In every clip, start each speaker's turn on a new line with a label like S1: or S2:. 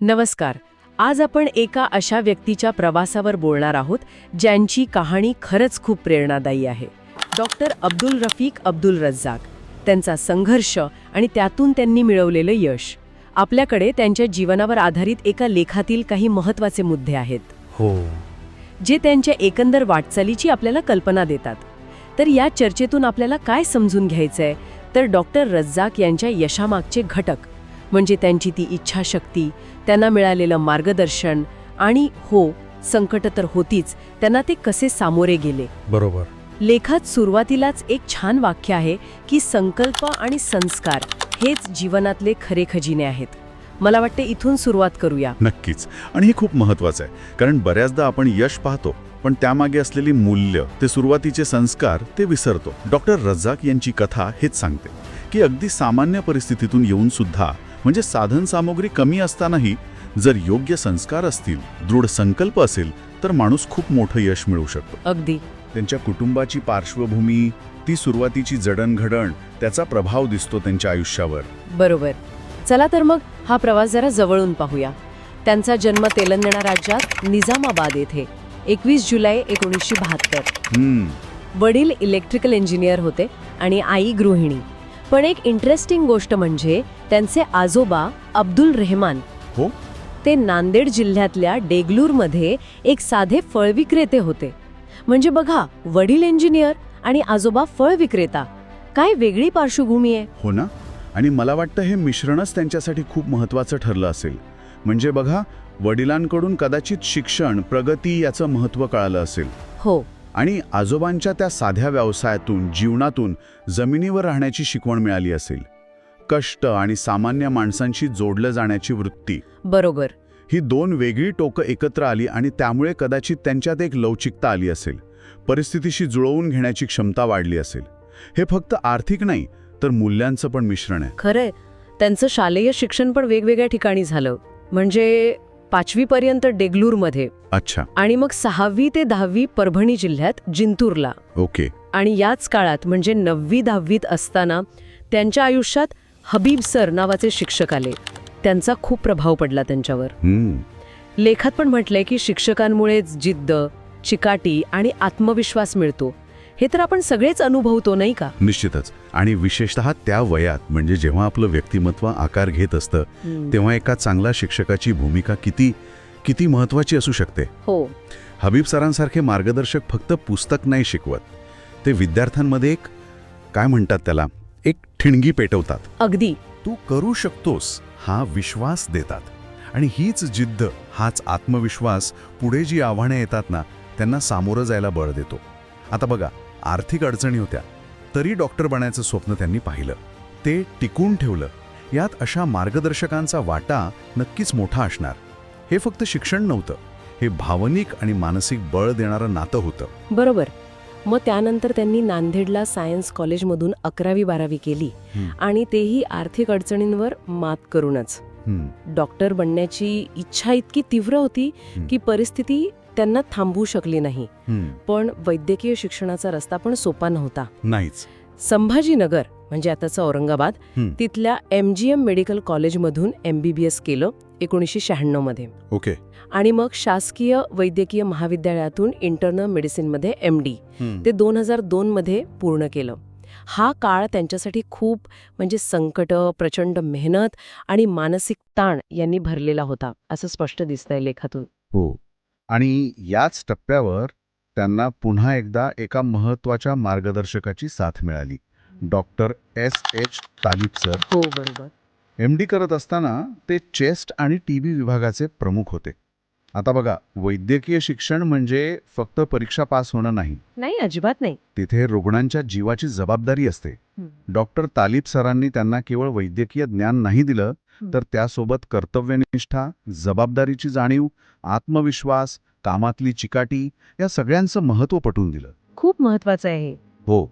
S1: नमस्कार. आज आपण एका अशा व्यक्तीच्या प्रवासावर बोलणार आहोत ज्यांची कहाणी खरंच खूप प्रेरणादायी आहे. डॉक्टर अब्दुल रफीक अब्दुल रज्जाक. त्यांचा संघर्ष आणि त्यातून त्यांनी मिळवलेलं यश. आपल्याकडे त्यांच्या जीवनावर आधारित एका लेखातील काही महत्त्वाचे मुद्दे आहेत.
S2: हो.
S1: जे त्यांच्या एकंदर वाटचालीची आपल्याला कल्पना देतात. तर या चर्चेतून आपल्याला काय समजून घ्यायचंय? तर डॉक्टर रज्जाक यांच्या यशामागचे घटक म्हणजे त्यांची ती इच्छाशक्ती त्यांना मिळालेलं मार्गदर्शन आणि हो संकट तर होतीच त्यांना ते कसे सामोरे गेले?
S2: बरोबर.
S1: लेखात सुरुवातीलाच एक छान वाक्य आहे की संकल्प आणि संस्कार हेच जीवनातले खरे खजिने आहेत. मला वाटते इथून सुरुवात करूया.
S3: नक्कीच. आणि हे खूप महत्वाचं आहे कारण बऱ्याचदा आपण यश पाहतो पण त्यामागे असलेली मूल्य ते सुरुवातीचे संस्कार ते विसरतो. डॉक्टर रझाक यांची कथा हेच सांगते की अगदी सामान्य परिस्थितीतून येऊन सुद्धा म्हणजे साधन सामुग्री कमी असतानाही जर योग्य संस्कार असतील दृढ संकल्प असेल तर माणूस खूप मोठं यश मिळवू शकतो.
S1: अगदी.
S3: त्यांच्या कुटुंबाची पार्श्वभूमी ती सुरुवातीची जडणघडण त्याचा प्रभाव दिसतो त्यांच्या आयुष्यावर.
S1: बरोबर. चला तर मग हा प्रवास जरा जवळून पाहूया. त्यांचा जन्म तेलंगणा राज्यात निजामाबाद येथे एकवीस जुलै एकोणीसशे बहात्तर. वडील इलेक्ट्रिकल इंजिनियर होते आणि आई गृहिणी. पण एक इंटरेस्टिंग गोष्ट म्हणजे त्यांचे आजोबा अब्दुल रेहमान.
S3: हो?
S1: ते नांदेड जिल्ह्यातल्या डेगलूरमध्ये एक साधे फळ विक्रेते होते. म्हणजे बघा वडील इंजिनियर आणि आजोबा फळ विक्रेता. काय वेगळी पार्श्वभूमी आहे?
S3: हो ना? आणि मला वाटतं हे मिश्रणच त्यांच्यासाठी खूप महत्त्वाचं ठरलं असेल. म्हणजे बघा वडिलांकडून कदाचित शिक्षण प्रगती याचं महत्त्व कळालं असेल.
S1: हो.
S3: आणि आजोबांच्या त्या साध्या व्यवसायातून जीवनातून जमिनीवर राहण्याची शिकवण मिळाली असेल. कष्ट आणि सामान्य माणसांशी जोडलं जाण्याची वृत्ती.
S1: बरोबर.
S3: ही दोन वेगळी टोकं एकत्र आली आणि त्यामुळे कदाचित त्यांच्यात एक लवचिकता आली असेल. परिस्थितीशी जुळवून घेण्याची क्षमता वाढली असेल. हे फक्त आर्थिक नाही तर मूल्यांचं पण मिश्रण आहे.
S1: खरंय. त्यांचं शालेय शिक्षण पण वेगवेगळ्या ठिकाणी झालं. म्हणजे पाचवीपर्यंत डेगलूरमध्ये.
S3: अच्छा.
S1: आणि मग सहावी ते दहावी परभणी जिल्ह्यात जिंतूरला.
S3: ओके.
S1: आणि याच काळात म्हणजे नववी दहावीत असताना त्यांच्या आयुष्यात हबीब सर नावाचे शिक्षक आले. त्यांचा खूप प्रभाव पडला त्यांच्यावर. लेखात पण म्हटलंय की शिक्षकांमुळेच जिद्द चिकाटी आणि आत्मविश्वास मिळतो. हे तर आपण सगळेच अनुभवतो नाही का?
S3: निश्चितच. आणि विशेषतः त्या वयात म्हणजे जेव्हा आपलं व्यक्तिमत्व आकार घेत असतं तेव्हा एका चांगल्या शिक्षकाची भूमिका किती किती महत्वाची असू शकते?
S1: हो.
S3: हबीब सरांसारखे मार्गदर्शक फक्त पुस्तक नाही शिकवत. ते विद्यार्थ्यांमध्ये एक काय म्हणतात त्याला एक ठिणगी पेटवतात.
S1: अगदी.
S3: तू करू शकतोस हा विश्वास देतात. आणि हीच जिद्द हाच आत्मविश्वास पुढे जी आव्हाने येतात ना त्यांना सामोरं जायला बळ देतो. आता बघा आर्थिक अडचणी होत्या. तरी डॉक्टर बनायचं स्वप्न त्यांनी पाहिलं. ते टिकून ठेवलं. यात अशा मार्गदर्शकांचा वाटा नक्कीच मोठा असणार. हे फक्त शिक्षण नव्हतं. हे भावनिक आणि मानसिक बळ देणारं नातं होतं.
S1: बरोबर. मग त्यानंतर त्यांनी नांदेडला सायन्स कॉलेजमधून अकरावी बारावी केली. आणि तेही आर्थिक अडचणींवर मात करूनच. डॉक्टर बनण्याची इच्छा इतकी तीव्र होती. की परिस्थिती त्यांना थांबवू शकली नाही. पण वैद्यकीय शिक्षणाचा रस्ता पण सोपा नव्हता.
S3: नाहीच.
S1: संभाजीनगर म्हणजे आताचं औरंगाबाद. तिथल्या एम जी एम मेडिकल कॉलेजमधून एम बी बी एस केलं एकोणीसशे शहाण्णवमध्ये.
S3: ओके.
S1: आणि मग शासकीय वैद्यकीय महाविद्यालयातून इंटरनल मेडिसिनमध्ये एम डी. ते दोन हजार दोनमध्ये पूर्ण केलं. हा काळ त्यांच्यासाठी खूप म्हणजे संकट प्रचंड मेहनत आणि मानसिक ताण यांनी भरलेला होता असं स्पष्ट दिसतंय लेखातून.
S3: हो. आणि याच टप्प्यावर त्यांना पुन्हा एकदा एका महत्त्वाच्या मार्गदर्शकाची साथ मिळाली. Doctor S H Talib sir.
S1: हो बरोबर.
S3: एम डी करत असताना ते चेस्ट आणि टी बी विभागाचे प्रमुख होते. आता बघा वैद्यकीय शिक्षण म्हणजे फक्त परीक्षा पास होणं नाही.
S1: नाही अजिबात नाही.
S3: तिथे रुग्णांच्या जीवाची जबाबदारी असते. डॉक्टर तालिब सरांनी त्यांना केवळ वैद्यकीय ज्ञान नाही दिलं. तर त्यासोबत कर्तव्यनिष्ठा जबाबदारीची जाणीव आत्मविश्वास कामातली चिकाटी या सगळ्यांचं महत्त्व पटवून दिलं.
S1: खूप महत्वाचं आहे हे.
S3: हो.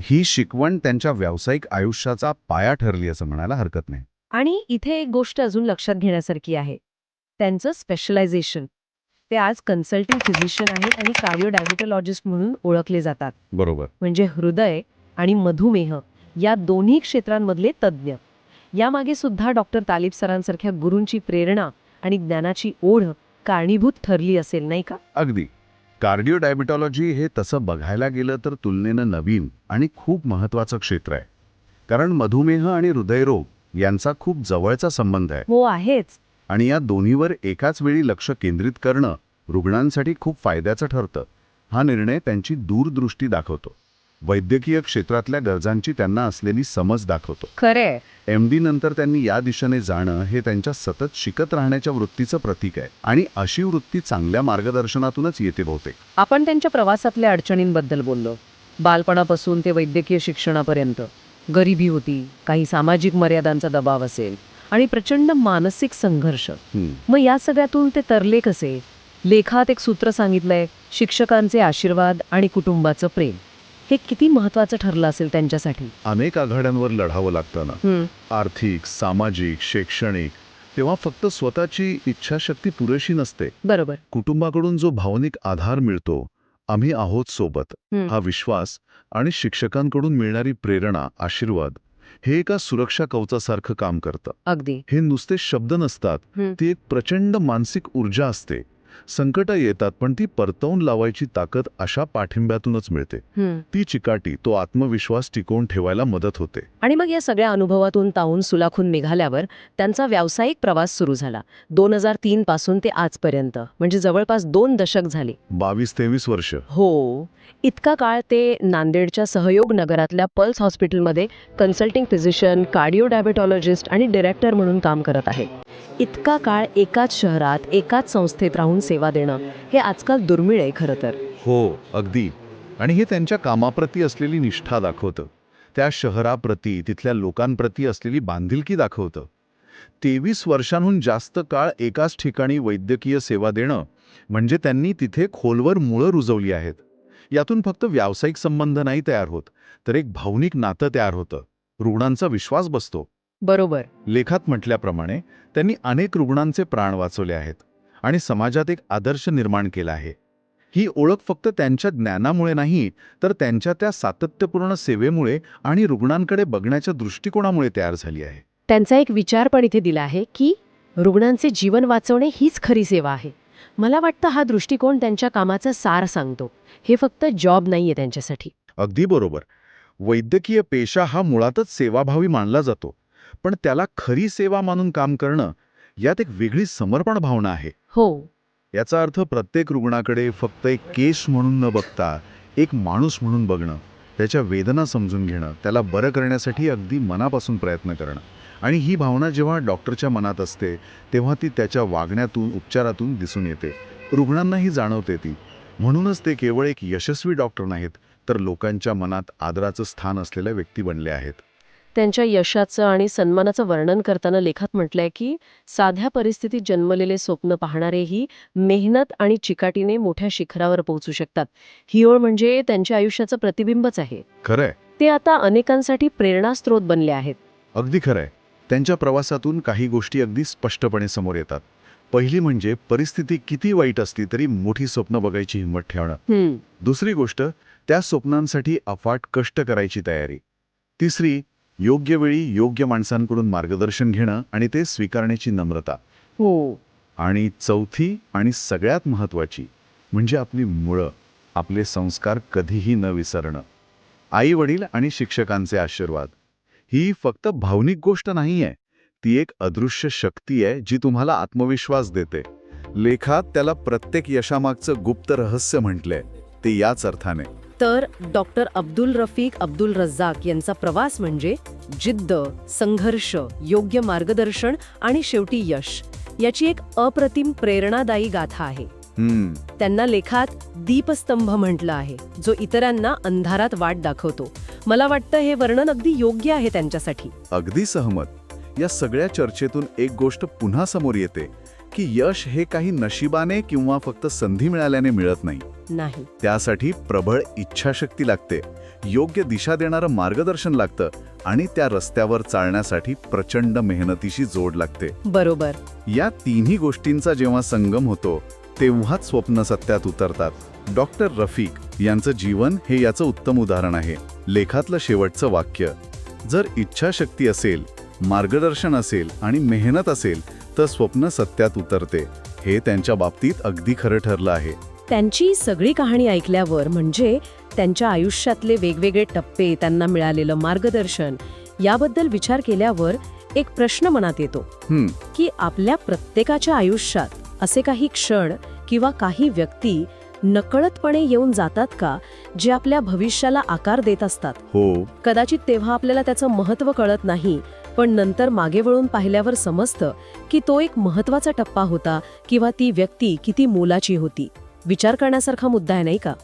S3: ही शिकवण त्यांच्या व्यावसायिक आयुष्याचा पाया ठरली असं म्हणायला हरकत नाही.
S1: आणि इथे एक गोष्ट अजून लक्षात घेण्यासारखी आहे. त्यांचं स्पेशलायझेशन ते आज कन्सल्टिंग फिजिशियन आहेत आणि कार्डिओ म्हणून ओळखले जातात.
S3: बरोबर.
S1: म्हणजे हृदय आणि मधुमेह या दोन्ही क्षेत्रांमधले तज्ज्ञ. यामागे सुद्धा डॉक्टर तालिब सरांसारख्या गुरूंची प्रेरणा आणि ज्ञानाची ओढ कारणीभूत ठरली असेल नाही का?
S3: अगदी. कार्डिओ डायबिटॉलॉजी हे तसं बघायला गेलं तर तुलनेनं नवीन आणि खूप महत्त्वाचं क्षेत्र आहे. कारण मधुमेह आणि हृदयरोग यांचा खूप जवळचा संबंध आहे.
S1: हो आहेच.
S3: आणि या दोन्हीवर एकाच वेळी लक्ष केंद्रित करणं रुग्णांसाठी खूप फायद्याचं ठरतं. हा निर्णय त्यांची दूरदृष्टी दाखवतो. वैद्यकीय क्षेत्रातल्या गरजांची त्यांना असलेली समज दाखवतो.
S1: खरे
S3: एम डी नंतर त्यांनी या दिशेने जाणं हे त्यांच्या सतत शिकत राहण्याच्या वृत्तीचं प्रतीक आहे आणि अशी वृत्ती चांगल्या मार्गदर्शनातूनच येते बहुतेक.
S1: आपण त्यांच्या प्रवासातल्या अडचणींबद्दल बोललो. बालपणापासून ते वैद्यकीय शिक्षणापर्यंत. गरिबी होती काही सामाजिक मर्यादांचा दबाव असेल आणि प्रचंड मानसिक संघर्ष. मग या सगळ्यातून ते तरले कसे? लेखात एक सूत्र सांगितलंय शिक्षकांचे आशीर्वाद आणि कुटुंबाचं प्रेम. हे किती महत्वाचं ठरलं असेल त्यांच्यासाठी?
S3: अनेक आघाड्यांवर लढावं लागतं ना आर्थिक सामाजिक शैक्षणिक तेव्हा फक्त स्वतःची इच्छाशक्ती पुरेशी नसते.
S1: बरोबर.
S3: कुटुंबाकडून जो भावनिक आधार मिळतो आम्ही आहोत सोबत.
S1: हं.
S3: विश्वास आणि शिक्षकांकडून मिळणारी प्रेरणा आशीर्वाद हे एका सुरक्षा कवचासारखं काम करतं.
S1: अगदी.
S3: हे नुसते शब्द नसतात. ती एक प्रचंड मानसिक ऊर्जा असते. संकट येतात पण ती परतवून लावायची ताकद अशा पाठिंब्यातूनच मिळते. ती चिकाटी तो आत्मविश्वास टिकवून ठेवायला मदत होते.
S1: आणि मग या सगळ्या अनुभवातून तावून सुलाखून निघाल्यावर त्यांचा व्यावसायिक प्रवास सुरू झाला. दोन हजार तीन पासून ते आजपर्यंत म्हणजे जवळपास दोन दशक झाली.
S3: बावीस तेवीस वर्ष.
S1: हो. इतका काळ ते नांदेडच्या सहयोग नगरातल्या पल्स हॉस्पिटलमध्ये कन्सल्टिंग फिजिशियन कार्डिओ डायबेटॉलॉजिस्ट आणि डिरेक्टर म्हणून काम करत आहेत इतका काळ एकाच शहरात एकाच संस्थेत राहून सेवा देणं हे आजकाल दुर्मिळ आहे खरं तर.
S3: हो अगदी. आणि हे त्यांच्या कामाप्रती असलेली निष्ठा दाखवतं. त्या शहराप्रती तिथल्या लोकांप्रती असलेली बांधिलकी दाखवतं. तेवीस वर्षांहून जास्त काळ एकाच ठिकाणी वैद्यकीय सेवा देणं म्हणजे त्यांनी तिथे खोलवर मुळं रुजवली आहेत. यातून फक्त व्यावसायिक संबंध नाही तयार होत तर एक भावनिक नातं तयार होतं. रुग्णांचा विश्वास बसतो.
S1: बरोबर.
S3: लेखात म्हटल्याप्रमाणे त्यांनी अनेक रुग्णांचे प्राण वाचवले आहेत. आणि समाजात एक आदर्श निर्माण केला आहे. ही ओळख फक्त त्यांच्या ज्ञानामुळे नाही तर त्यांच्या त्या सातत्यपूर्ण सेवेमुळे आणि रुग्णांकडे बघण्याच्या दृष्टिकोनामुळे तयार झाली आहे.
S1: त्यांचा एक विचार पण इथे दिला आहे की रुग्णांचे जीवन वाचवणे हीच खरी सेवा आहे. मला वाटतं हा दृष्टिकोन त्यांच्या कामाचा सार सांगतो. हे फक्त जॉब नाहीये त्यांच्यासाठी.
S3: अगदी बरोबर. वैद्यकीय पेशा हा मुळातच सेवाभावी मानला जातो. पण त्याला खरी सेवा मानून काम करणं यात एक वेगळी समर्पण भावना आहे.
S1: हो.
S3: याचा अर्थ प्रत्येक रुग्णाकडे फक्त एक केस म्हणून न बघता एक माणूस म्हणून बघणं त्याच्या वेदना समजून घेणं त्याला बरं करण्यासाठी अगदी मनापासून प्रयत्न करणं. आणि ही भावना जेव्हा डॉक्टरच्या मनात असते तेव्हा ती त्याच्या वागण्यातून उपचारातून दिसून येते. रुग्णांनाही जाणवते ती. म्हणूनच ते केवळ एक यशस्वी डॉक्टर नाहीत तर लोकांच्या मनात आदराचं स्थान असलेल्या व्यक्ती बनले आहेत.
S1: त्यांच्या यशाचं आणि सन्मानाचं वर्णन करताना लेखात म्हटलंय की साध्या परिस्थितीत जन्मलेले स्वप्न पाहणारेही मेहनत आणि चिकाटीने मोठ्या शिखरावर पोहोचू शकतात. ही ओळ म्हणजे त्यांच्या आयुष्याचं प्रतिबिंबच आहे.
S3: खरंय.
S1: ते आता अनेकांसाठी प्रेरणास्त्रोत बनले आहेत.
S3: अगदी खरंय. त्यांच्या प्रवासातून काही गोष्टी अगदी स्पष्टपणे समोर येतात. पहिली म्हणजे परिस्थिती किती वाईट असली तरी मोठी स्वप्न बघायची हिंमत ठेवणं. दुसरी गोष्ट त्या स्वप्नांसाठी अफाट कष्ट करायची तयारी. तिसरी योग्य वेळी योग्य माणसांकडून मार्गदर्शन घेणं आणि ते स्वीकारण्याची नम्रता.
S1: हो.
S3: आणि चौथी आणि सगळ्यात महत्त्वाची म्हणजे आपली मुळं आपले संस्कार कधीही न विसरणं. आई वडील आणि शिक्षकांचे आशीर्वाद. ही फक्त भावनिक गोष्ट नाही आहे ती एक अदृश्य शक्ती आहे जी तुम्हाला आत्मविश्वास देते. लेखात त्याला प्रत्येक यशामागचं गुप्त रहस्य म्हटलंय. ते याच अर्थाने.
S1: तर डॉक्टर अब्दुल रफीक अब्दुल रज्जाक यांचा प्रवास म्हणजे जिद्द संघर्ष योग्य मार्गदर्शन आणि शेवटी यश. याची एक अप्रतिम प्रेरणादायी गाथा आहे. त्यांना लेखात दीपस्तंभ म्हटलं आहे जो इतरांना अंधारात वाट दाखवतो. मला वाटतं हे वर्णन अगदी योग्य आहे त्यांच्यासाठी.
S3: अगदी सहमत. या सगळ्या चर्चेतून एक गोष्ट पुन्हा समोर येते. की यश हे काही नशिबाने किंवा फक्त संधी मिळाल्याने मिळत नाही.
S1: नाही.
S3: त्यासाठी प्रबळ इच्छाशक्ती लागते. योग्य दिशा देणारं मार्गदर्शन लागतं आणि त्या रस्त्यावर चालण्यासाठी प्रचंड मेहनतीशी जोड लागते.
S1: बरोबर.
S3: या तिन्ही गोष्टींचा जेव्हा संगम होतो तेव्हाच स्वप्न सत्यात उतरतात. डॉक्टर रफीक यांचं जीवन हे याचं उत्तम उदाहरण आहे. लेखातलं शेवटचं वाक्य जर इच्छाशक्ती असेल मार्गदर्शन असेल आणि मेहनत असेल फक्त स्वप्न सत्यात उतरते. हे त्यांच्या बाबतीत अगदी खरं ठरलं आहे.
S1: त्यांची सगळी कहाणी ऐकल्यावर म्हणजे त्यांच्या आयुष्यातले वेगवेगळे टप्पे त्यांना मिळालेलं मार्गदर्शन याबद्दल विचार केल्यावर एक प्रश्न मनात येतो. की आपल्या प्रत्येकाच्या आयुष्यात असे काही क्षण किंवा काही व्यक्ती नकळतपणे येऊन जातात का जे आपल्या भविष्याला आकार देत असतात?
S3: हो.
S1: कदाचित तेव्हा आपल्याला त्याचं महत्त्व कळत नाही पण नंतर मागे वळून पाहिल्यावर समजतं की तो एक महत्त्वाचा टप्पा होता किंवा ती व्यक्ती किती मोलाची होती. विचार करण्यासारखा मुद्दा आहे नाही का?